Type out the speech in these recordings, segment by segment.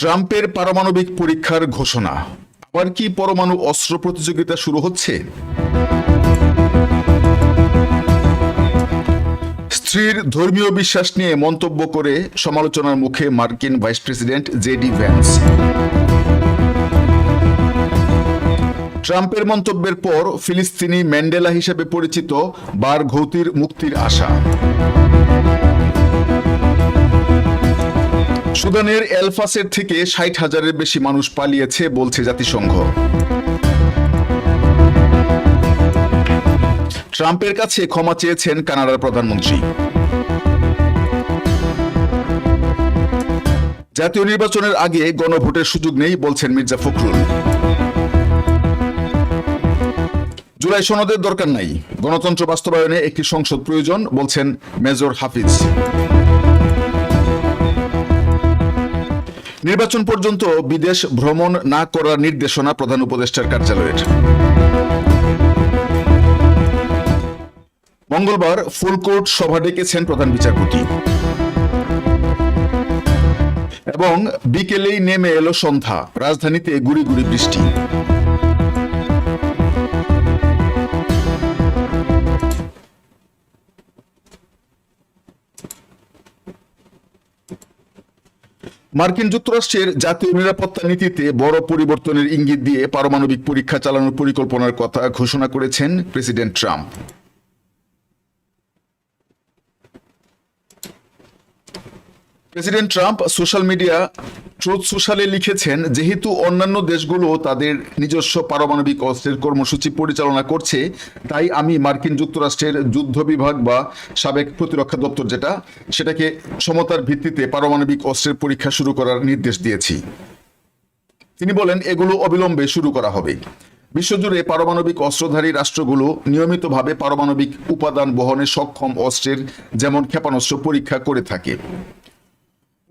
ট্রাম্পের পারমাণবিক পরীক্ষার ঘোষণা। আবার কি পরমাণু অস্ত্র প্রতিযোগিতা শুরু হচ্ছে? স্ত্রীর ধর্মীয় বিশ্বাস নিয়ে মন্তব্য করে সমালোচনার মুখে মার্কিন ভাইস প্রেসিডেন্ট জেডি ভ্যান্স। ট্রাম্পের মন্তব্যের পর ফিলিস্তিনি ম্যান্ডেলা হিসেবে পরিচিত বার ঘৌতির মুক্তির আশা। সুদানের এলফাসের থেকে ষাট হাজারের বেশি মানুষ পালিয়েছে বলছে জাতিসংঘ। ট্রাম্পের কাছে ক্ষমা চেয়েছেন কানাডার প্রধানমন্ত্রী। জাতীয় নির্বাচনের আগে গণভোটের সুযোগ নেই বলছেন মির্জা ফখরুল। জুলাই সনদের দরকার নাই। গণতন্ত্র বাস্তবায়নে একটি সংসদ প্রয়োজন, বলছেন মেজর হাফিজ। নির্বাচন পর্যন্ত বিদেশ ভ্রমণ না করার নির্দেশনা প্রধান উপদেষ্টার কার্যালয়ের। মঙ্গলবার ফুলকোর্ট সভা ডেকেছেন প্রধান বিচারপতি। এবং বিকেলেই নেমে এলো সন্ধ্যা, রাজধানীতে গুড়ি গুড়ি বৃষ্টি। মার্কিন যুক্তরাষ্ট্রের জাতীয় নিরাপত্তা নীতিতে বড় পরিবর্তনের ইঙ্গিত দিয়ে পারমাণবিক পরীক্ষা চালানোর পরিকল্পনার কথা ঘোষণা করেছেন president Trump. President Trump social media truth সোশ্যালে লিখেছেন, যেহেতু অন্যান্য দেশগুলো তাদের নিজস্ব পারমাণবিক অস্ত্রের কর্মসূচি পরিচালনা করছে, তাই আমি মার্কিন যুক্তরাষ্ট্রের যুদ্ধ বিভাগ বা সাবেক প্রতিরক্ষা দপ্তর যেটা, সেটাকে সমতার ভিত্তিতে পারমাণবিক অস্ত্রের পরীক্ষা শুরু করার নির্দেশ দিয়েছি। তিনি বলেন, এগুলো অবিলম্বে শুরু করা হবে। বিশ্বজুড়ে পারমাণবিক অস্ত্রধারী রাষ্ট্রগুলো নিয়মিতভাবে পারমাণবিক উপাদান বহনে সক্ষম অস্ত্রের যেমন ক্ষেপণাস্ত্র পরীক্ষা করে থাকে।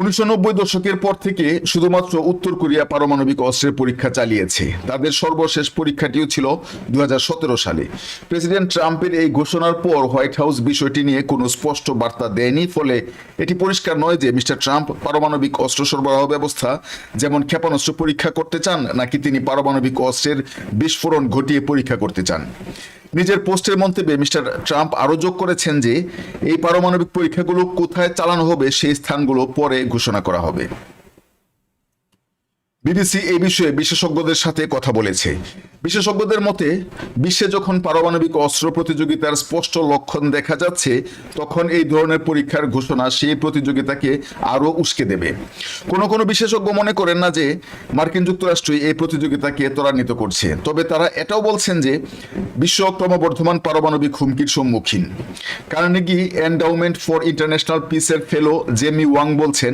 উনিশশো নব্বই দশকের পর থেকে শুধুমাত্র উত্তর কোরিয়া পারমাণবিক অস্ত্রের পরীক্ষা চালিয়েছে। তাদের সর্বশেষ পরীক্ষাটিও ছিল দু হাজার সতেরো সালে। প্রেসিডেন্ট ট্রাম্পের এই ঘোষণার পর হোয়াইট হাউস বিষয়টি নিয়ে কোনো স্পষ্ট বার্তা দেয়নি, ফলে এটি পরিষ্কার নয় যে মিস্টার ট্রাম্প পারমাণবিক অস্ত্র সরবরাহ ব্যবস্থা যেমন ক্ষেপণাস্ত্র পরীক্ষা করতে চান, নাকি তিনি পারমাণবিক অস্ত্রের বিস্ফোরণ ঘটিয়ে পরীক্ষা করতে চান। নিজের পোস্টের মন্তব্যে মিস্টার ট্রাম্প আরও যোগ করেছেন যে, এই পারমাণবিক পরীক্ষাগুলো কোথায় চালানো হবে সেই স্থানগুলো পরে ঘোষণা করা হবে। বিবিসি এই বিষয়ে বিশেষজ্ঞদের সাথে কথা বলেছে। বিশেষজ্ঞদের মতে, বিশ্বে যখন পারমাণবিক অস্ত্র প্রতিযোগিতার স্পষ্ট লক্ষণ দেখা যাচ্ছে, তখন এই ধরনের পরীক্ষার ঘোষণা সেই প্রতিযোগিতাকে আরও উস্কে দেবে। কোনো কোনো বিশেষজ্ঞ মনে করেন না যে, মার্কিন যুক্তরাষ্ট্রই এই প্রতিযোগিতাকে ত্বরান্বিত করছে। তবে তারা এটাও বলছেন যে বিশ্ব ক্রমবর্ধমান পারমাণবিক হুমকির সম্মুখীন। কারণেগি এন্ডাউমেন্ট ফর ইন্টারন্যাশনাল পিসের ফেলো জেমি ওয়াং বলছেন,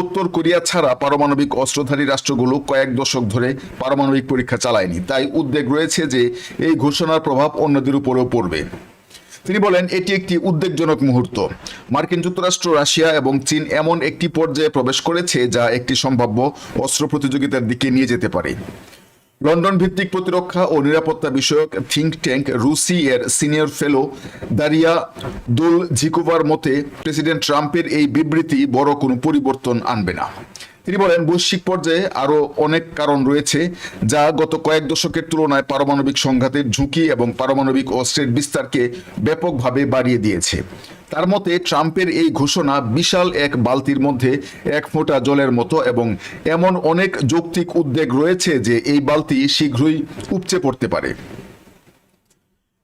উত্তর কোরিয়া ছাড়া পারমাণবিক অস্ত্রধারী রাষ্ট্রগুলো কয়েক দশক ধরে পারমাণবিক পরীক্ষা চালায়নি। তাই উদ্বেগ রয়েছে যে এই ঘোষণার প্রভাব অন্যদের উপরেও পড়বে। তিনি বলেন, এটি একটি উদ্বেগজনক মুহূর্ত। মার্কিন যুক্তরাষ্ট্র, রাশিয়া এবং চীন এমন একটি পর্যায়ে প্রবেশ করেছে যা একটি সম্ভাব্য অস্ত্র প্রতিযোগিতার দিকে নিয়ে যেতে পারে। লন্ডন ভিত্তিক প্রতিরক্ষা ও নিরাপত্তা বিষয়ক থিঙ্ক ট্যাঙ্ক রুসি এর সিনিয়র ফেলো দারিয়া দুল ঝিকোভার মতে, প্রেসিডেন্ট ট্রাম্পের এই বিবৃতি বড় কোনো পরিবর্তন আনবে না। তিনি বলেন, বৈশ্বিক পর্যায়ে আরও অনেক কারণ রয়েছে যা গত কয়েক দশকের তুলনায় পারমাণবিক সংঘাতের ঝুঁকি এবং পারমাণবিক অস্ত্রের বিস্তারকে ব্যাপকভাবে বাড়িয়ে দিয়েছে। তার মতে, ট্রাম্পের এই ঘোষণা বিশাল এক বালতির মধ্যে এক ফোঁটা জলের মতো এবং এমন অনেক যৌক্তিক উদ্বেগ রয়েছে যে এই বালতি শীঘ্রই উপচে পড়তে পারে।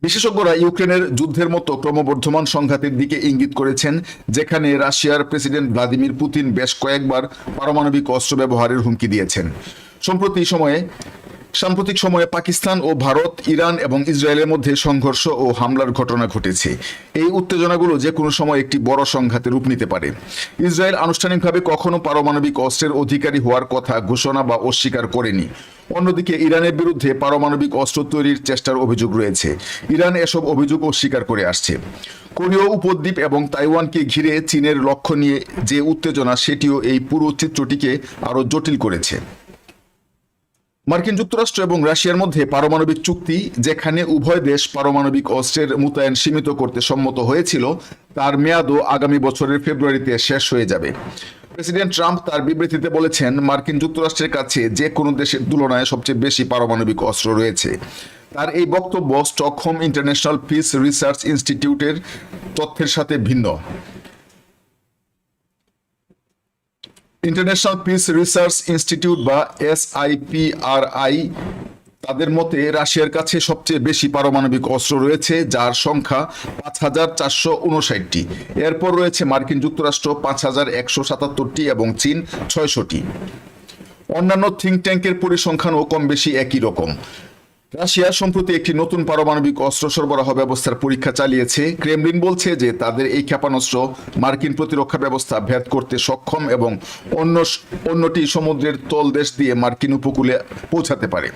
বিশেষজ্ঞরা ইউক্রেনের যুদ্ধের মতো ক্রমবর্ধমান সংঘাতের দিকে ইঙ্গিত করেছেন, যেখানে রাশিয়ার প্রেসিডেন্ট ভ্লাদিমির পুতিন বেশ কয়েকবার পারমাণবিক অস্ত্র ব্যবহারের হুমকি দিয়েছেন। সম্প্রতি সময়ে সাম্প্রতিক সময়ে পাকিস্তান ও ভারত, ইরান এবং ইসরায়েলের মধ্যে সংঘর্ষ ও হামলার ঘটনা ঘটেছে। এই উত্তেজনাগুলো যে কোনো সময় একটি বড় সংঘাতে রূপ নিতে পারে। ইসরায়েল আনুষ্ঠানিকভাবে কখনো পারমাণবিক অস্ত্রের অধিকারী হওয়ার কথা ঘোষণা বা অস্বীকার করেনি। অন্যদিকে ইরানের বিরুদ্ধে পারমাণবিক অস্ত্র তৈরির চেষ্টার অভিযোগ রয়েছে। ইরান এসব অভিযোগ অস্বীকার করে আসছে। কোরীয় উপদ্বীপ এবং তাইওয়ানকে ঘিরে চীনের লক্ষ্য নিয়ে যে উত্তেজনা, সেটিও এই পুরো চিত্রটিকে আরও জটিল করেছে। মার্কিন যুক্তরাষ্ট্র এবং রাশিয়ার মধ্যে পারমাণবিক চুক্তি যেখানে উভয় দেশ পারমাণবিক অস্ত্রের মোতায়েন সীমিত করতে সম্মত হয়েছিল, তার মেয়াদও আগামী বছরের ফেব্রুয়ারিতে শেষ হয়ে যাবে। প্রেসিডেন্ট ট্রাম্প তার বিবৃতিতে বলেছেন, মার্কিন যুক্তরাষ্ট্রের কাছে যে কোনো দেশের তুলনায় সবচেয়ে বেশি পারমাণবিক অস্ত্র রয়েছে। তার এই বক্তব্য স্টকহোম ইন্টারন্যাশনাল পিস রিসার্চ ইনস্টিটিউটের তথ্যের সাথে ভিন্ন। ইন্টারন্যাশনাল পিস রিসার্চ ইনস্টিটিউট বা এসআইপিআরআই তাদের মতে রাশিয়ার কাছে সবচেয়ে বেশি পারমাণবিক অস্ত্র রয়েছে, যার সংখ্যা পাঁচ হাজার চারশো উনষাটটি। এরপর রয়েছে মার্কিন যুক্তরাষ্ট্র, পাঁচ হাজার একশো সাতাত্তরটি এবং চীন, ছয়শটি। অন্যান্য থিঙ্ক ট্যাঙ্কের পরিসংখ্যানও কম বেশি একই রকম। রাশিয়া সম্প্রতি একটি নতুন পারমাণবিক অস্ত্র সরবরাহ ব্যবস্থার পরীক্ষা চালিয়েছে। ক্রেমলিন বলছে যে তাদের এই ক্ষেপণাস্ত্র মার্কিন প্রতিরক্ষা ব্যবস্থা ভেদ করতে সক্ষম এবং অন্য অন্যটি সমুদ্রের তলদেশ দিয়ে মার্কিন উপকূলে পৌঁছাতে পারে।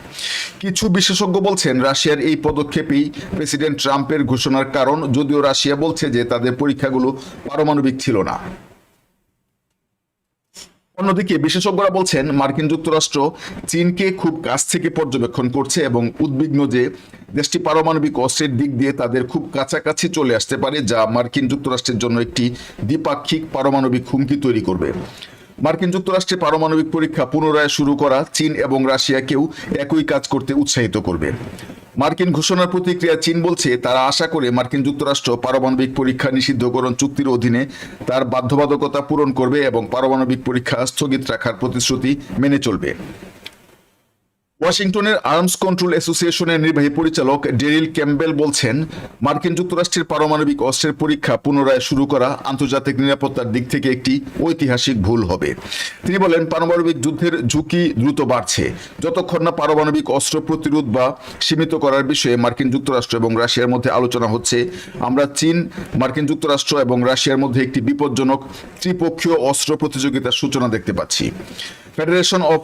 কিছু বিশেষজ্ঞ বলছেন, রাশিয়ার এই পদক্ষেপই প্রেসিডেন্ট ট্রাম্পের ঘোষণার কারণ, যদিও রাশিয়া বলছে যে তাদের পরীক্ষাগুলো পারমাণবিক ছিল না। অন্যদিকে বিশেষজ্ঞরা বলছেন মার্কিন যুক্তরাষ্ট্র চীনকে খুব কাছ থেকে পর্যবেক্ষণ করছে এবং উদ্বিগ্ন যে দেশটি পারমাণবিক অস্ত্রের দিক দিয়ে তাদের খুব কাছাকাছি চলে আসতে পারে, যা মার্কিন যুক্তরাষ্ট্রের জন্য একটি দ্বিপাক্ষিক পারমাণবিক হুমকি তৈরি করবে। মার্কিন যুক্তরাষ্ট্রে পারমাণবিক পরীক্ষা পুনরায় শুরু করা চীন এবং রাশিয়াকেও একই কাজ করতে উৎসাহিত করবে। মার্কিন ঘোষণার প্রতিক্রিয়া চীন বলছে, তারা আশা করে মার্কিন যুক্তরাষ্ট্র পারমাণবিক পরীক্ষা নিষিদ্ধকরণ চুক্তির অধীনে তার বাধ্যবাধকতা পূরণ করবে এবং পারমাণবিক পরীক্ষা স্থগিত রাখার প্রতিশ্রুতি মেনে চলবে। ওয়াশিংটনের আর্মস কন্ট্রোল অ্যাসোসিয়েশনের নির্বাহী পরিচালক ডেরিল ক্যাম্বেল বলছেন, মার্কিন যুক্তরাষ্ট্রের পারমাণবিক অস্ত্রের পরীক্ষা পুনরায় শুরু করা আন্তর্জাতিক নিরাপত্তার দিক থেকে একটি ঐতিহাসিক ভুল হবে। তিনি বলেন, পারমাণবিক যুদ্ধের ঝুঁকি দ্রুত বাড়ছে। যতক্ষণ না পারমাণবিক অস্ত্র প্রতিরোধ বা সীমিত করার বিষয়ে মার্কিন যুক্তরাষ্ট্র এবং রাশিয়ার মধ্যে আলোচনা হচ্ছে, আমরা চীন, মার্কিন যুক্তরাষ্ট্র এবং রাশিয়ার মধ্যে একটি বিপজ্জনক ত্রিপক্ষীয় অস্ত্র প্রতিযোগিতার সূচনা দেখতে পাচ্ছি। ফেডারেশন অফ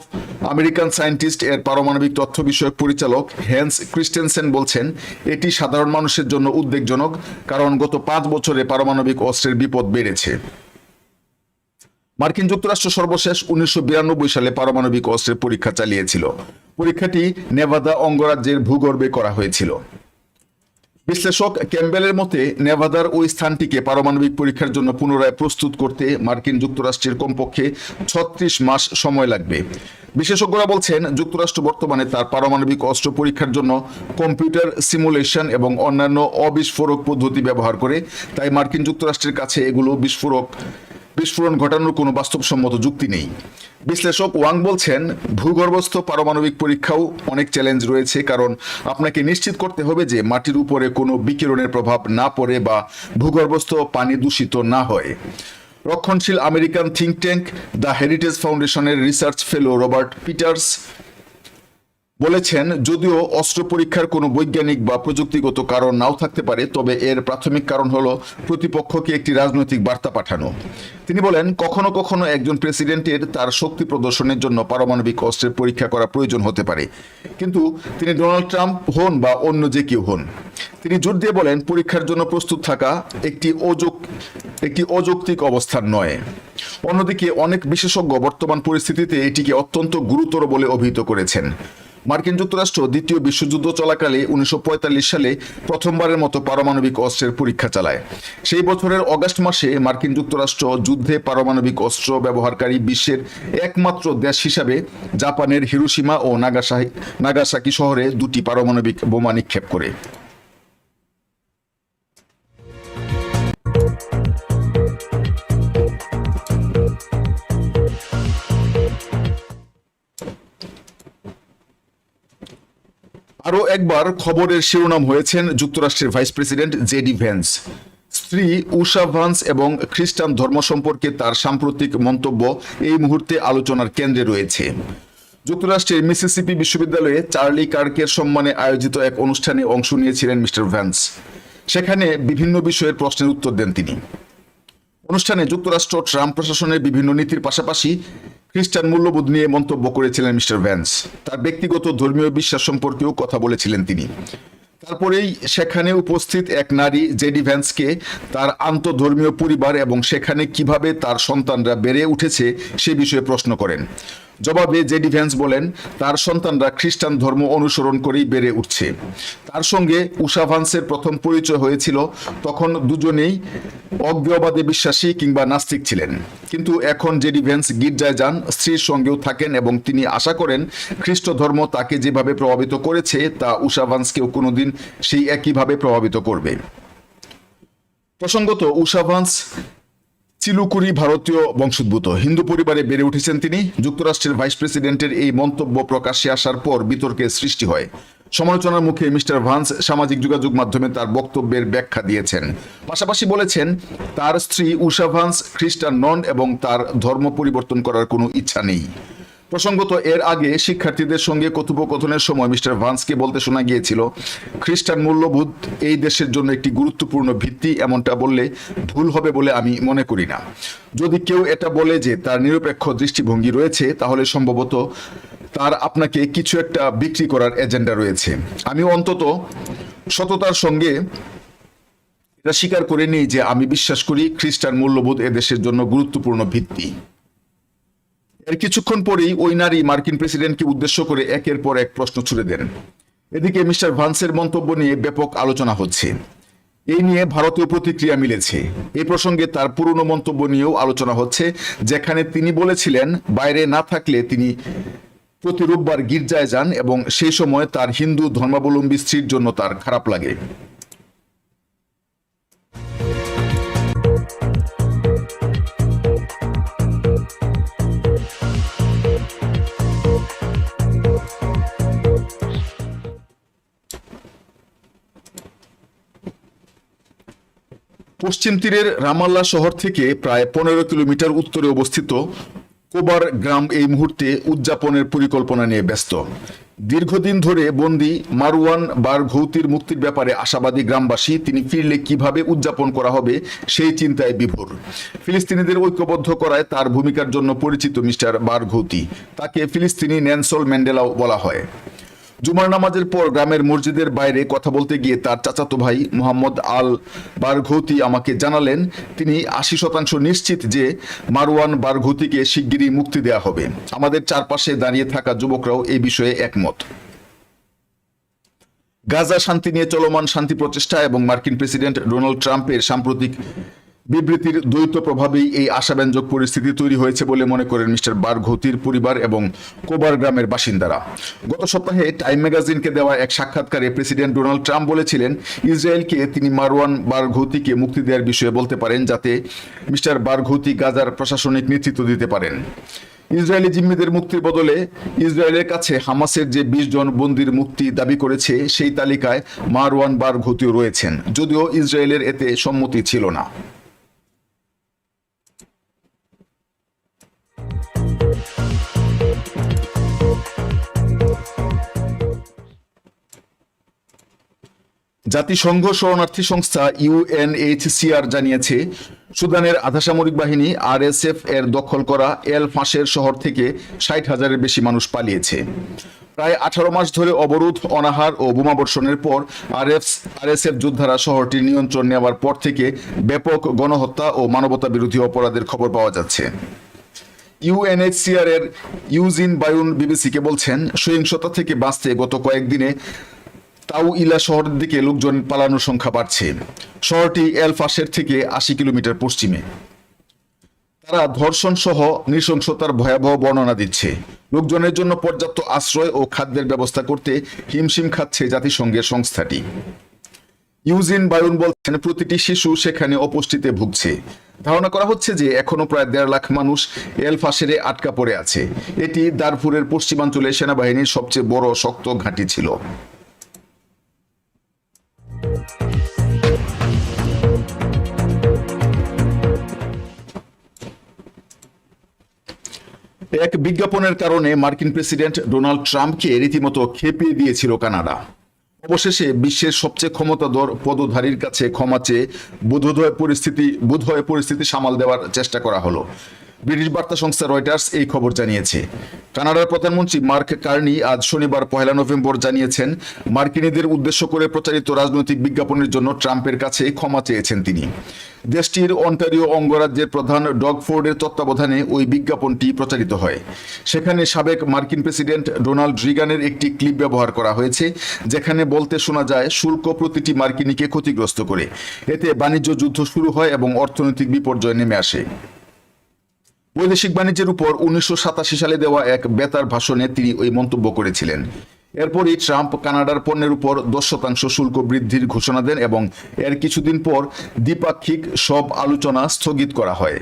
আমেরিকান সায়েন্টিস্ট এর পারমাণবিক তথ্য বিষয়ক পরিচালক হ্যান্স ক্রিস্টেনসেন বলছেন, এটি সাধারণ মানুষের জন্য উদ্বেগজনক, কারণ গত পাঁচ বছরে পারমাণবিক অস্ত্রের বিপদ বেড়েছে। মার্কিন যুক্তরাষ্ট্র সর্বশেষ উনিশশো বিরানব্বই সালে পারমাণবিক অস্ত্রের পরীক্ষা চালিয়েছিল। পরীক্ষাটি নেভাদা অঙ্গরাজ্যের ভূগর্ভে করা হয়েছিল। বিশ্লেষক ক্যাম্বেলের মতে, নেভাদার ওই স্থানটিকে পারমাণবিক পরীক্ষার জন্য পুনরায় প্রস্তুত করতে মার্কিন যুক্তরাষ্ট্রের কমপক্ষে ছত্রিশ মাস সময় লাগবে। বিশেষজ্ঞরা বলছেন, যুক্তরাষ্ট্র বর্তমানে তার পারমাণবিক অস্ত্র পরীক্ষার জন্য কম্পিউটার সিমুলেশন এবং অন্যান্য অবিস্ফোরক পদ্ধতি ব্যবহার করে, তাই মার্কিন যুক্তরাষ্ট্রের কাছে এগুলো বিস্ফোরক বিস্ফোরণ ঘটানোর কোনো বাস্তবসম্মত যুক্তি নেই। বিশ্লেষক ওয়াং বলছেন, ভূগর্ভস্থ পারমাণবিক পরীক্ষাও অনেক চ্যালেঞ্জ রয়েছে, কারণ আপনাকে নিশ্চিত করতে হবে যে মাটির উপরে কোনো বিকিরণের প্রভাব না পড়ে বা ভূগর্ভস্থ পানি দূষিত না হয়। রক্ষণশীল American think tank the heritage ফাউন্ডেশনের রিসার্চ ফেলো রবার্ট পিটার্স বলেছেন, যদিও অস্ত্র পরীক্ষার কোনো বৈজ্ঞানিক বা প্রযুক্তিগত কারণ নাও থাকতে পারে, তবে এর প্রাথমিক কারণ হল প্রতিপক্ষকে একটি রাজনৈতিক বার্তা পাঠানো। তিনি বলেন, কখনো কখনো একজন প্রেসিডেন্টের তার শক্তি প্রদর্শনের জন্য পারমাণবিক অস্ত্রের পরীক্ষা করা প্রয়োজন হতে পারে। কিন্তু তিনি ডোনাল্ড ট্রাম্প হন বা অন্য যে কেউ হন। তিনি জোর দিয়ে বলেন, পরীক্ষার জন্য প্রস্তুত থাকা একটি অযৌক, একটি অযৌক্তিক অবস্থান নয়। অন্যদিকে অনেক বিশেষজ্ঞ বর্তমান পরিস্থিতিতে এটিকে অত্যন্ত গুরুতর বলে অভিহিত করেছেন। মার্কিন যুক্তরাষ্ট্র দ্বিতীয় বিশ্বযুদ্ধ চলাকালে উনিশশো পঁয়তাল্লিশ সালে প্রথমবারের মতো পারমাণবিক অস্ত্রের পরীক্ষা চালায়। সেই বছরের অগাস্ট মাসে মার্কিন যুক্তরাষ্ট্র যুদ্ধে পারমাণবিক অস্ত্র ব্যবহারকারী বিশ্বের একমাত্র দেশ হিসাবে জাপানের হিরোসীমা ও নাগাসাকি শহরে দুটি পারমাণবিক বোমা নিক্ষেপ করে। আরও একবার খবরের শিরোনাম হয়েছেন যুক্তরাষ্ট্রের ভাইস প্রেসিডেন্ট জেডি ভ্যান্স স্ত্রী উষা ভান্স এবং খ্রিস্টান ধর্ম সম্পর্কে তার সাম্প্রতিক মন্তব্য এই মুহূর্তে আলোচনার কেন্দ্রে রয়েছে। যুক্তরাষ্ট্রের মিসিসিপি বিশ্ববিদ্যালয়ে চার্লি কার্কের সম্মানে আয়োজিত এক অনুষ্ঠানে অংশ নিয়েছিলেন মিস্টার ভ্যান্স। সেখানে বিভিন্ন বিষয়ের প্রশ্নের উত্তর দেন তিনি। অনুষ্ঠানে যুক্তরাষ্ট্র, ট্রাম্প প্রশাসনের বিভিন্ন নীতির পাশাপাশি খ্রিস্টান মূল্যবোধ নিয়ে মন্তব্য করেছিলেন মিস্টার ভ্যান্স। তার ব্যক্তিগত ধর্মীয় বিশ্বাস সম্পর্কেও কথা বলেছিলেন তিনি। তারপরেই সেখানে উপস্থিত এক নারী, জেডি ভ্যান্সকে, তার আন্তধর্মীয় পরিবার এবং সেখানে কীভাবে তার সন্তানরা বেড়ে উঠেছে সে বিষয়ে প্রশ্ন করেন। জবাবে জেডি ভ্যান্স বলেন, তার সন্তানরা খ্রিস্টান ধর্ম অনুসরণ করেই বেড়ে উঠছে। তার সঙ্গে উষা ভান্সের প্রথম পরিচয় হয়েছিল, তখন দুজনেই অজ্ঞবাদে বিশ্বাসী কিংবা নাস্তিক ছিলেন। কিন্তু এখন জেডি ভ্যান্স গির্জায় যান, স্ত্রীর সঙ্গেও থাকেন এবং তিনি আশা করেন খ্রিস্ট ধর্ম তাকে যেভাবে প্রভাবিত করেছে, তা উষা ভান্সকেও কোনোদিন সেই একইভাবে প্রভাবিত করবে। প্রসঙ্গত, উষা ভান্স চিলুকুরি ভারতীয় বংশোদ্ভূত। হিন্দু পরিবারে বেড়ে উঠেছেন তিনি। যুক্তরাষ্ট্রের ভাইস প্রেসিডেন্টের এই মন্তব্য প্রকাশে আসার পর বিতর্কের সৃষ্টি হয়। সমালোচনার মুখে মিস্টার ভান্স সামাজিক যোগাযোগ মাধ্যমে তার বক্তব্যের ব্যাখ্যা দিয়েছেন। পাশাপাশি বলেছেন, তার স্ত্রী উষা ভান্স খ্রিস্টান নন এবং তার ধর্ম পরিবর্তন করার কোনো ইচ্ছা নেই। প্রসঙ্গত, এর আগে শিক্ষার্থীদের সঙ্গে কথোপকথনের সময় মিস্টার ভান্সকে বলতে শোনা গিয়েছিল, খ্রিস্টান মূল্যবোধ এই দেশের জন্য একটি গুরুত্বপূর্ণ ভিত্তি এমনটা বললে ভুল হবে বলে আমি মনে করি না। যদি কেউ এটা বলে যে তার নিরপেক্ষ দৃষ্টিভঙ্গি রয়েছে, তাহলে সম্ভবত তার আপনাকে কিছু একটা বিক্রি করার এজেন্ডা রয়েছে। আমি অন্তত সততার সঙ্গে এটা স্বীকার করে নিই যে আমি বিশ্বাস করি খ্রিস্টান মূল্যবোধ এদেশের জন্য গুরুত্বপূর্ণ ভিত্তি। এর কিছুক্ষণ পরেই ওই নারী মার্কিন প্রেসিডেন্টকে উদ্দেশ্য করে একের পর এক প্রশ্ন ছুড়ে দেন। এদিকে মিস্টার ভান্সের মন্তব্য নিয়ে ব্যাপক আলোচনা হচ্ছে। এই নিয়ে ভারতীয় প্রতিক্রিয়া মিলেছে। এই প্রসঙ্গে তার পুরনো মন্তব্য নিয়েও আলোচনা হচ্ছে, যেখানে তিনি বলেছিলেন, বাইরে না থাকলে তিনি প্রতি রোববার গির্জায় যান এবং সেই সময় তার হিন্দু ধর্মাবলম্বী স্ত্রীর জন্য তার খারাপ লাগে। পশ্চিম তীরের রামাল্লা শহর থেকে প্রায় পনেরো কিলোমিটার উত্তরে অবস্থিত কোবার গ্রাম এই মুহূর্তে উদযাপনের পরিকল্পনা নিয়ে ব্যস্ত। দীর্ঘদিন ধরে বন্দি মারওয়ান বারঘৌতির মুক্তির ব্যাপারে আশাবাদী গ্রামবাসী তিনি ফিরলে কীভাবে উদযাপন করা হবে সেই চিন্তায় বিভোর। ফিলিস্তিনিদের ঐক্যবদ্ধ করায় তার ভূমিকার জন্য পরিচিত মিস্টার বারঘৌতি তাকে ফিলিস্তিনি ন্যানসল ম্যান্ডেলাও বলা হয়। জুমার নামাজের পর গ্রামের মসজিদের বাইরে কথা বলতে গিয়ে তার চাচাতো ভাই মোহাম্মদ আল বারঘৌতি আমাকে জানালেন, তিনি আশি শতাংশ নিশ্চিত যে মারওয়ান বারঘৌতিকে শিগগিরই মুক্তি দেওয়া হবে। আমাদের চারপাশে দাঁড়িয়ে থাকা যুবকরাও এই বিষয়ে একমত। গাজা শান্তি নিয়ে চলমান শান্তি প্রচেষ্টা এবং মার্কিন প্রেসিডেন্ট ডোনাল্ড ট্রাম্পের সাম্প্রতিক বিবৃতির দ্বৈত প্রভাবেই এই আশাব্যঞ্জক পরিস্থিতি তৈরি হয়েছে বলে মনে করেন মিস্টার বারঘতির পরিবার এবং কোবার গ্রামের বাসিন্দারা। গত সপ্তাহে টাইম ম্যাগাজিনকে দেওয়া এক সাক্ষাৎকারে প্রেসিডেন্ট ডোনাল্ড ট্রাম্প বলেছিলেন, ইসরায়েলকে তিনি মারওয়ান বারঘৌতিকে মুক্তি দেওয়ার বিষয়ে বলতে পারেন যাতে মিস্টার বারঘৌতি গাজার প্রশাসনিক নেতৃত্ব দিতে পারেন। ইসরায়েলি জিম্মিদের মুক্তির বদলে ইসরায়েলের কাছে হামাসের যে বিশ জন বন্দির মুক্তি দাবি করেছে, সেই তালিকায় মারওয়ান বারঘতিও রয়েছেন, যদিও ইসরায়েলের এতে সম্মতি ছিল না। জাতিসংঘ শরণার্থী সংস্থা ইউএনএইচসিআর জানিয়েছে, সুদানের আধাসামরিক বাহিনী আরএসএফ এর দখল করা এল ফাঁসের শহর থেকে ষাট হাজারের বেশি মানুষ পালিয়েছে। প্রায় আঠারো মাস ধরে অবরোধ, অনাহার ও বোমাবর্ষণের পর আরএফ আরএসএফ যোদ্ধারা শহরটির নিয়ন্ত্রণ নেওয়ার পর থেকে ব্যাপক গণহত্যা ও মানবতা বিরোধী অপরাধের খবর পাওয়া যাচ্ছে। ইউএনএইচসিআর এর ইউজিন বায়ুন বিবিসিকে বলছেন, সহিংসতা থেকে বাঁচতে গত কয়েকদিনে তাউ ইলা শহরের দিকে লোকজন পালানোর সংখ্যা বাড়ছে। শহরটি এল ফাঁসের থেকে আশি কিলোমিটার পশ্চিমে। তারা ধর্ষণ সহ নৃশংসতার ভয়াবহ বর্ণনা দিচ্ছে। লোকজনের জন্য পর্যাপ্ত আশ্রয় ও খাদ্যের ব্যবস্থা করতে হিমশিম খাচ্ছে জাতিসংঘের সংস্থাটি। ইউজিন বায়ুন বলছেন, প্রতিটি শিশু সেখানে অপুষ্টিতে ভুগছে। ধারণা করা হচ্ছে যে এখনও প্রায় দেড় লাখ মানুষ এলফাসেরে আটকা পড়ে আছে। এটি দারফুরের পশ্চিমাঞ্চলে সেনাবাহিনীর সবচেয়ে বড় শক্ত ঘাঁটি ছিল। এক বিজ্ঞাপনের কারণে মার্কিন প্রেসিডেন্ট ডোনাল্ড ট্রাম্পকে রীতিমতো খেপিয়ে দিয়েছিল কানাডা। অবশেষে বিশ্বের সবচেয়ে ক্ষমতাধর পদধারীর কাছে ক্ষমা চেয়ে বোধোদয় পরিস্থিতি বোধহয় পরিস্থিতি সামাল দেওয়ার চেষ্টা করা হলো। ব্রিটিশ বার্তা সংস্থা রয়টার্স এই খবর জানিয়েছে। কানাডার প্রধানমন্ত্রী মার্ক কার্নি আজ শনিবার পহেলা নভেম্বর জানিয়েছেন, মার্কিনীদের উদ্দেশ্য করে প্রচারিত রাজনৈতিক বিজ্ঞাপনের জন্য ট্রাম্পের কাছে ক্ষমা চেয়েছেন তিনি। দেশটির অন্টারিও অঙ্গরাজ্যের প্রধান ডগ ফোর্ডের তত্ত্বাবধানে ওই বিজ্ঞাপনটি প্রচারিত হয়। সেখানে সাবেক মার্কিন প্রেসিডেন্ট ডোনাল্ড রিগানের একটি ক্লিপ ব্যবহার করা হয়েছে, যেখানে বলতে শোনা যায়, শুল্ক প্রতিটি মার্কিনীকে ক্ষতিগ্রস্ত করে। এতে বাণিজ্য যুদ্ধ শুরু হয় এবং অর্থনৈতিক বিপর্যয় নেমে আসে। বৈদেশিক বাণিজ্যের উপর উনিশশো সাতাশি সালে দেওয়া এক বেতার ভাষণে তিনি ওই মন্তব্য করেছিলেন। এরপরই ট্রাম্প কানাডার পণ্যের উপর দশ শতাংশ শুল্ক বৃদ্ধির ঘোষণা দেন এবং এর কিছুদিন পর দ্বিপাক্ষিক সব আলোচনা স্থগিত করা হয়।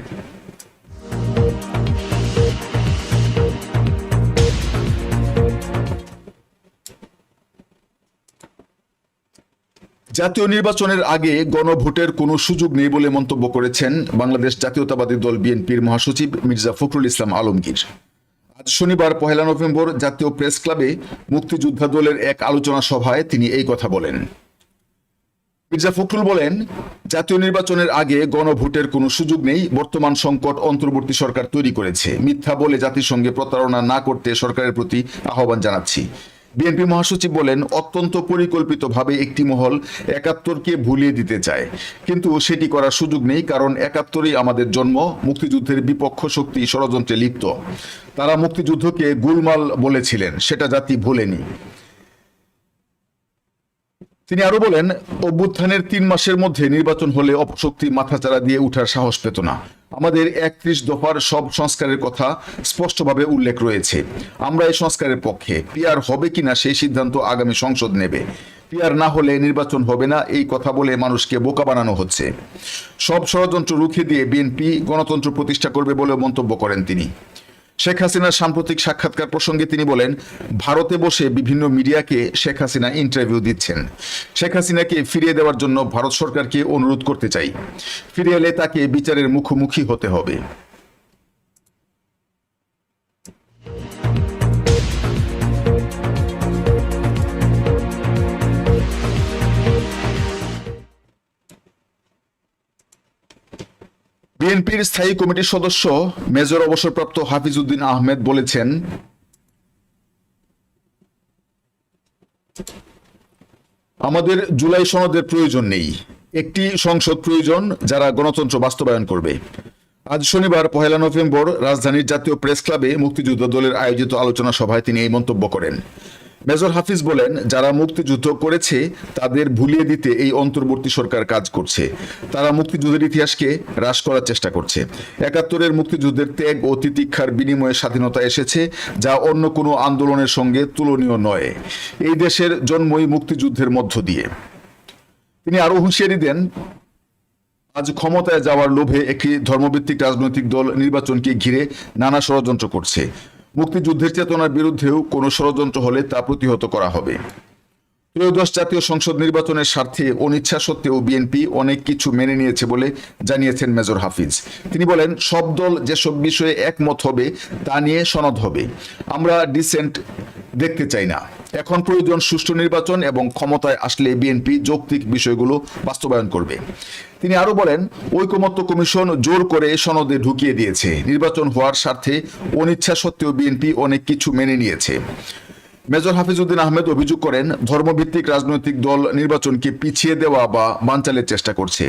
জাতীয় নির্বাচনের আগে গণভোটের কোনো সুযোগ নেই বলে মন্তব্য করেছেন বাংলাদেশ জাতীয়তাবাদী দল বিএনপির মহাসচিব মির্জা ফখরুল ইসলাম আলমগীর। আজ শনিবার, পহেলা নভেম্বর জাতীয় প্রেস ক্লাবে মুক্তিযোদ্ধা দলের এক আলোচনা সভায় তিনি এই কথা বলেন। মির্জা ফখরুল বলেন, জাতীয় নির্বাচনের আগে গণভোটের কোনো সুযোগ নেই, বর্তমান সংকট অন্তর্বর্তী সরকার তৈরি করেছে। মিথ্যা বলে জাতিসংঘে প্রতারণা না করতে সরকারের প্রতি আহ্বান জানাচ্ছি। বিএনপি মহাসচিব বলেন, অত্যন্ত পরিকল্পিতভাবে একটি মহল একাত্তরকে ভুলিয়ে দিতে চায়। কিন্তু সেটি করার সুযোগ নেই, কারণ একাত্তরেই আমাদের জন্ম, মুক্তিযুদ্ধের বিপক্ষ শক্তি ষড়যন্ত্রে লিপ্ত। তারা মুক্তিযুদ্ধকে গুলমাল বলেছিলেন, সেটা জাতি ভোলেনি। তিনি আরও বলেন, অভ্যুত্থানের তিন মাসের মধ্যে নির্বাচন হলে অপশক্তি মাথাচাড়া দিয়ে উঠার সাহস পেত না। আমাদের একত্রিশ দফার সব সংস্কারের কথা স্পষ্টভাবে উল্লেখ রয়েছে। আমরা এই সংস্কারের পক্ষে। পিয়ার হবে কিনা সেই সিদ্ধান্ত আগামী সংসদ নেবে। পিয়ার না হলে নির্বাচন হবে না, এই কথা বলে মানুষকে বোকা বানানো হচ্ছে। সব ষড়যন্ত্র রুখে দিয়ে বিএনপি গণতন্ত্র প্রতিষ্ঠা করবে বলে মন্তব্য করেন তিনি। শেখ হাসিনার সাম্প্রতিক সাক্ষাৎকার প্রসঙ্গে তিনি বলেন, ভারতে বসে বিভিন্ন মিডিয়াকে শেখ হাসিনা ইন্টারভিউ দিচ্ছেন। শেখ হাসিনাকে ফিরিয়ে দেওয়ার জন্য ভারত সরকারকে অনুরোধ করতে চাই। ফিরে এলে তাকে বিচারের মুখোমুখি হতে হবে। বিএনপির স্থায়ী কমিটির সদস্য মেজর অবসরপ্রাপ্ত হাফিজউদ্দিন আহমেদ বলেছেন, আমাদের জুলাই সনদের প্রয়োজন নেই। একটি সংসদ প্রয়োজন যারা গণতন্ত্র বাস্তবায়ন করবে। আজ শনিবার, পহেলা নভেম্বর, রাজধানীর জাতীয় প্রেস ক্লাবে মুক্তিযুদ্ধ দলের আয়োজিত আলোচনা সভায় তিনি এই মন্তব্য করেন। মেজর হাফিজ বলেন, যারা মুক্তিযুদ্ধ করেছে, তাদের ভুলিয়ে দিতে এই অন্তর্বর্তী সরকার কাজ করছে। তারা মুক্তিযুদ্ধের ইতিহাসকে হ্রাস করার চেষ্টা করছে। একাত্তরের মুক্তিযুদ্ধের ত্যাগ ও তিতিক্ষার বিনিময়ে স্বাধীনতা এসেছে, যা অন্য কোনো আন্দোলনের সঙ্গে তুলনীয় নয়। এই দেশের জন্মই মুক্তিযুদ্ধের মধ্য দিয়ে। তিনি আরও হুঁশিয়ারি দেন, আজ ক্ষমতায় যাওয়ার লোভে একটি ধর্মভিত্তিক রাজনৈতিক দল নির্বাচনকে ঘিরে নানা ষড়যন্ত্র করছে। মুক্তিযুদ্ধের চেতনার বিরুদ্ধেও কোনো ষড়যন্ত্র হলে তা প্রতিহত করা হবে। ত্রয়োদশ জাতীয় সংসদ নির্বাচনের স্বার্থে অনিচ্ছা সত্ত্বেও বিএনপি অনেক কিছু মেনে নিয়েছে বলে জানিয়েছেন মেজর হাফিজ। তিনি বলেন, সব দল যেসব বিষয়ে একমত হবে, তা নিয়ে সনদ হবে। আমরা ডিসেন্ট দেখতে চাই না। এখন প্রয়োজন সুষ্ঠু নির্বাচন এবং ক্ষমতায় আসলে বিএনপি যৌক্তিক বিষয়গুলো বাস্তবায়ন করবে। তিনি আরও বলেন, ঐকমত্য কমিশন জোর করে সনদে ঢুকিয়ে দিয়েছে। নির্বাচন হওয়ার স্বার্থে অনিচ্ছা সত্ত্বেও বিএনপি অনেক কিছু মেনে নিয়েছে। মেজর হাফিজউদ্দিন আহমেদ অভিযোগ করেন, ধর্মভিত্তিক রাজনৈতিক দল নির্বাচনকে পিছিয়ে দেওয়া বা বানচালের চেষ্টা করছে।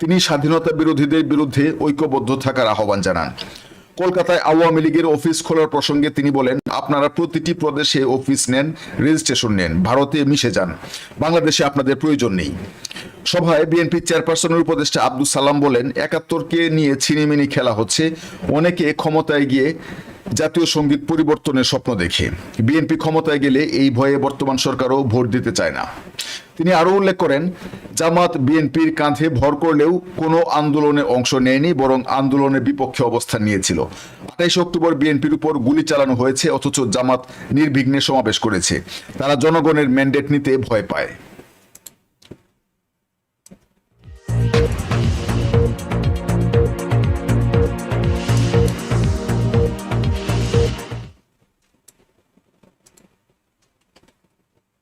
তিনি স্বাধীনতা বিরোধীদের বিরুদ্ধে ঐক্যবদ্ধ থাকার আহ্বান জানান। কলকাতায় আওয়ামী লীগের অফিস খোলার প্রসঙ্গে তিনি বলেন, আপনারা প্রতিটি প্রদেশে অফিস নেন, রেজিস্ট্রেশন নেন, ভারতে মিশে যান। বাংলাদেশে আপনাদের প্রয়োজন নেই। সভায় বিএনপি চেয়ারপারসনের উপদেষ্টা আব্দুল সালাম বলেন, একাত্তরকে নিয়ে ছিনিমিনি খেলা হচ্ছে। অনেকে ক্ষমতায় গিয়ে জাতীয় সংগীত পরিবর্তনের স্বপ্ন দেখে। বিএনপি ক্ষমতায় গেলে এই ভয়ে বর্তমান সরকারও ভোট দিতে চায় না। তিনি আরও উল্লেখ করেন, জামাত বিএনপির কাঁধে ভর করলেও কোনো আন্দোলনে অংশ নেয়নি, বরং আন্দোলনের বিপক্ষে অবস্থান নিয়েছিল। আঠাইশ অক্টোবর বিএনপির উপর গুলি চালানো হয়েছে, অথচ জামাত নির্বিঘ্নে সমাবেশ করেছে। তারা জনগণের ম্যান্ডেট নিতে ভয় পায়।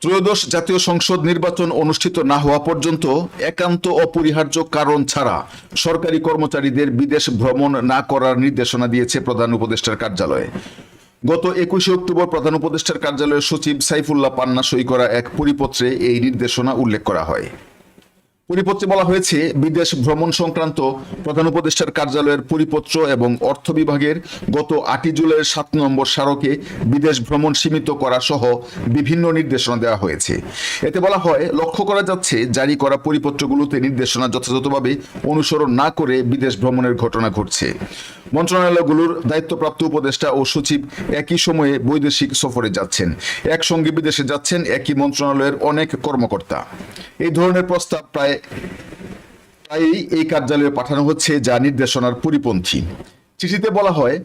ত্রয়োদশ জাতীয় সংসদ নির্বাচন অনুষ্ঠিত না হওয়া পর্যন্ত একান্ত অপরিহার্য কারণ ছাড়া সরকারি কর্মচারীদের বিদেশ ভ্রমণ না করার নির্দেশনা দিয়েছে প্রধান উপদেষ্টার কার্যালয়ে। গত একুশে অক্টোবর প্রধান উপদেষ্টার কার্যালয়ের সচিব সাইফুল্লাহ পান্না সই করা এক পরিপত্রে এই নির্দেশনা উল্লেখ করা হয়। পরিপত্রে বলা হয়েছে, বিদেশ ভ্রমণ সংক্রান্ত প্রধান উপদেষ্টার কার্যালয়ের পরিপত্র এবং অর্থ বিভাগের গত আটই জুলাইয়ের সাত নম্বর স্মারকে বিদেশ ভ্রমণ সীমিত করা সহ বিভিন্ন নির্দেশনা দেওয়া হয়েছে। এতে বলা হয়, লক্ষ্য করা যাচ্ছে, জারি করা পরিপত্রগুলোতে নির্দেশনা যথাযথভাবে অনুসরণ না করে বিদেশ ভ্রমণের ঘটনা ঘটছে। মন্ত্রণালয়গুলোর দায়িত্বপ্রাপ্ত উপদেষ্টা ও সচিব একই সময়ে বৈদেশিক সফরে যাচ্ছেন। একসঙ্গে বিদেশে যাচ্ছেন একই মন্ত্রণালয়ের অনেক কর্মকর্তা। এই ধরনের প্রস্তাব প্রায় প্রায়ই এই কার্যালয়ে পাঠানো হচ্ছে যা নির্দেশনার পরিপন্থী। চিঠিতে বলা হয়,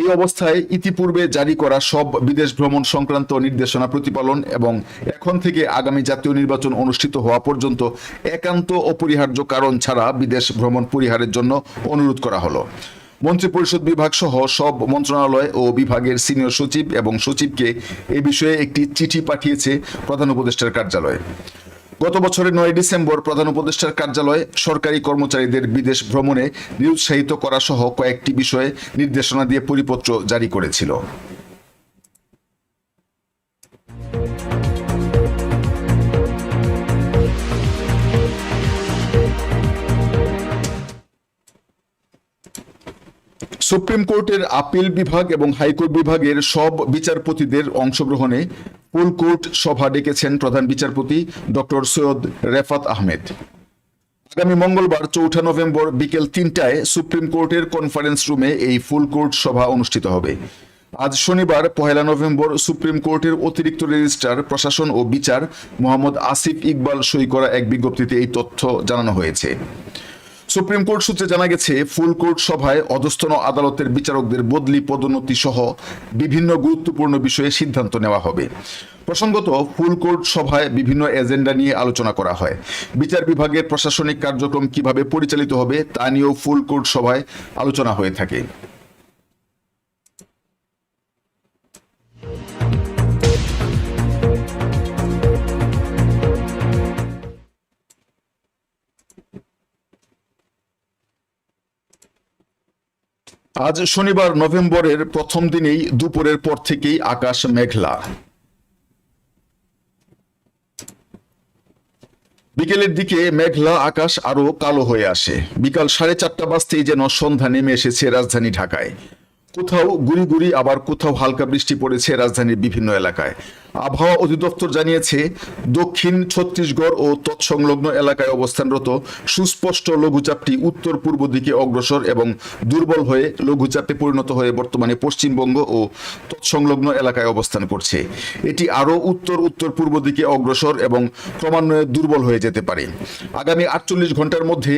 এই অবস্থায় ইতিপূর্বে জারি করা সব বিদেশ ভ্রমণ সংক্রান্ত নির্দেশনা প্রতিপালন এবং এখন থেকে আগামী জাতীয় নির্বাচন অনুষ্ঠিত হওয়া পর্যন্ত একান্ত অপরিহার্য কারণ ছাড়া বিদেশ ভ্রমণ পরিহারের জন্য অনুরোধ করা হলো। মন্ত্রিপরিষদ বিভাগ সহ সব মন্ত্রণালয় ও বিভাগের সিনিয়র সচিব এবং সচিবকে এ বিষয়ে একটি চিঠি পাঠিয়েছে প্রধান উপদেষ্টার কার্যালয়। গত বছরের নয় ডিসেম্বর প্রধান উপদেষ্টার কার্যালয় সরকারি কর্মচারীদের বিদেশ ভ্রমণে নিরুৎসাহিত করা সহ কয়েকটি বিষয়ে নির্দেশনা দিয়ে পরিপত্র জারি করেছিল। সুপ্রিম কোর্টের আপিল বিভাগ এবং হাইকোর্ট বিভাগের সব বিচারপতিদের অংশগ্রহণে ফুল কোর্ট সভা ডেকেছেন প্রধান বিচারপতি ডক্টর সৈয়দ রেফাত আহমেদ। আগামী মঙ্গলবার চৌঠা নভেম্বর বিকেল তিনটায় সুপ্রিম কোর্টের কনফারেন্স রুমে এই ফুল কোর্ট সভা অনুষ্ঠিত হবে। আজ শনিবার, পহেলা নভেম্বর, সুপ্রিম কোর্টের অতিরিক্ত রেজিস্ট্রার, প্রশাসন ও বিচার মোহাম্মদ আসিফ ইকবাল সই করা এক বিজ্ঞপ্তিতে এই তথ্য জানানো হয়েছে। সুপ্রিম কোর্ট সূত্রে জানা গেছে, ফুল কোর্ট সভায় অধস্তন আদালতের বিচারকদের বদলি, পদোন্নতি সহ বিভিন্ন গুরুত্বপূর্ণ বিষয়ে সিদ্ধান্ত নেওয়া হবে। প্রসঙ্গত, ফুল কোর্ট সভায় বিভিন্ন এজেন্ডা নিয়ে আলোচনা করা হয়। বিচার বিভাগের প্রশাসনিক কার্যক্রম কীভাবে পরিচালিত হবে, তা নিয়েও ফুল কোর্ট সভায় আলোচনা হয়ে থাকে। আজ শনিবার নভেম্বরের প্রথম দিনেই দুপুরের পর থেকেই আকাশ মেঘলা। বিকেলের দিকে মেঘলা আকাশ আরও কালো হয়ে আসে। বিকাল সাড়ে চারটা বাজতেই যেন সন্ধ্যা নেমে এসেছে রাজধানী ঢাকায়। কোথাও গুড়ি গুড়ি, আবার কোথাও হালকা বৃষ্টি পড়েছে রাজধানীর বিভিন্ন এলাকায়। আবহাওয়া অধিদপ্তর জানিয়েছে, দক্ষিণ ছত্তিশগড় ও তৎসংলগ্ন এলাকায় অবস্থানরত সুস্পষ্ট লঘুচাপটি উত্তর পূর্ব দিকে অগ্রসর এবং দুর্বল হয়ে লঘুচাপে পরিণত হয়ে বর্তমানে পশ্চিমবঙ্গ ও তৎসংলগ্ন এলাকায় অবস্থান করছে। এটি আরও উত্তর উত্তর পূর্ব দিকে অগ্রসর এবং ক্রমান্বয়ে দুর্বল হয়ে যেতে পারে। আগামী আটচল্লিশ ঘণ্টার মধ্যে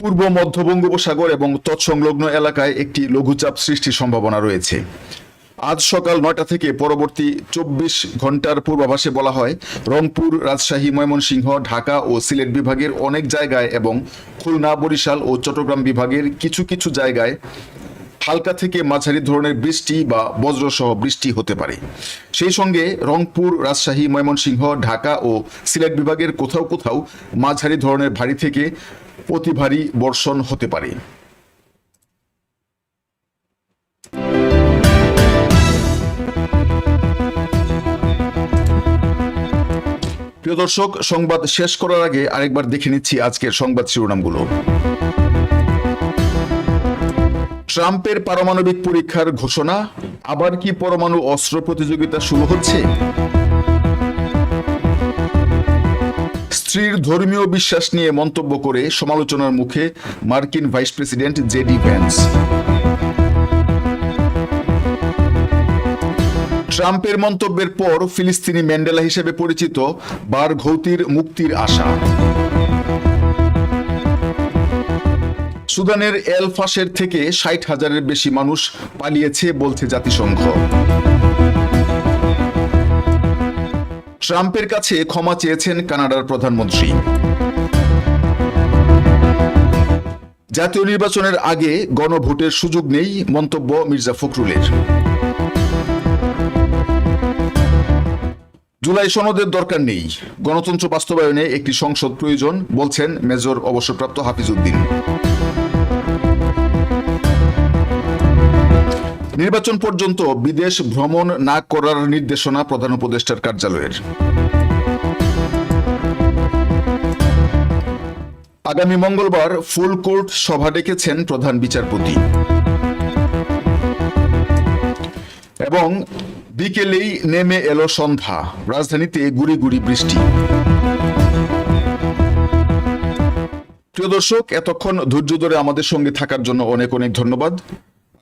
পূর্ব মধ্য বঙ্গোপসাগর এবং তৎসংলগ্ন এলাকায় একটি লঘুচাপ সৃষ্টির সম্ভাবনা রয়েছে। আজ সকাল নয়টা থেকে পরবর্তী চব্বিশ ঘণ্টার পূর্বাভাসে বলা হয়, রংপুর, রাজশাহী, ময়মনসিংহ, ঢাকা ও সিলেট বিভাগের অনেক জায়গায় এবং খুলনা, বরিশাল ও চট্টগ্রাম বিভাগের কিছু কিছু জায়গায় হালকা থেকে মাঝারি ধরনের বৃষ্টি বা বজ্রসহ বৃষ্টি হতে পারে। সেই সঙ্গে রংপুর, রাজশাহী, ময়মনসিংহ, ঢাকা ও সিলেট বিভাগের কোথাও কোথাও মাঝারি ধরনের ভারী থেকে অতি ভারী বর্ষণ হতে পারে। প্রিয় দর্শক, সংবাদ শেষ করার আগে আরেকবার দেখে নিচ্ছি আজকের সংবাদ শিরোনামগুলো। ট্রাম্পের পারমাণবিক পরীক্ষার ঘোষণা, আবার কি পরমাণু অস্ত্র প্রতিযোগিতা শুরু হচ্ছে? স্ত্রীর ধর্মীয় বিশ্বাস নিয়ে মন্তব্য করে সমালোচনার মুখে মার্কিন ভাইস প্রেসিডেন্ট জেডি ভ্যান্স। ট্রাম্পের মন্তব্যের পর ফিলিস্তিনি ম্যান্ডেলা হিসেবে পরিচিত বার ঘৌতির মুক্তির আশা। সুদানের এল ফাশের থেকে ষাট হাজারের বেশি মানুষ পালিয়েছে বলছে জাতিসংঘ। ট্রাম্পের কাছে ক্ষমা চেয়েছেন কানাডার প্রধানমন্ত্রী। জাতীয় নির্বাচনের আগে গণভোটের সুযোগ নেই মন্তব্য মির্জা ফখরুলের। জুলাই সনদের দরকার নেই। গণতন্ত্র বাস্তবায়নে একটি সংসদ প্রয়োজন, বলছেন মেজর অবসরপ্রাপ্ত হাফিজউদ্দিন নির্বাচন পর্যন্ত বিদেশ ভ্রমণ না করার নির্দেশনা প্রধান উপদেষ্টার কার্যালয়ের। আগামী মঙ্গলবার ফুল কোর্ট সভা ডেকেছেন প্রধান বিচারপতি। এবং বিকেলেই নেমে এলো সন্ধ্যা, রাজধানীতে গুড়ি গুড়ি বৃষ্টি। প্রিয় দর্শক, এতক্ষণ ধৈর্য ধরে আমাদের সঙ্গে থাকার জন্য অনেক অনেক ধন্যবাদ।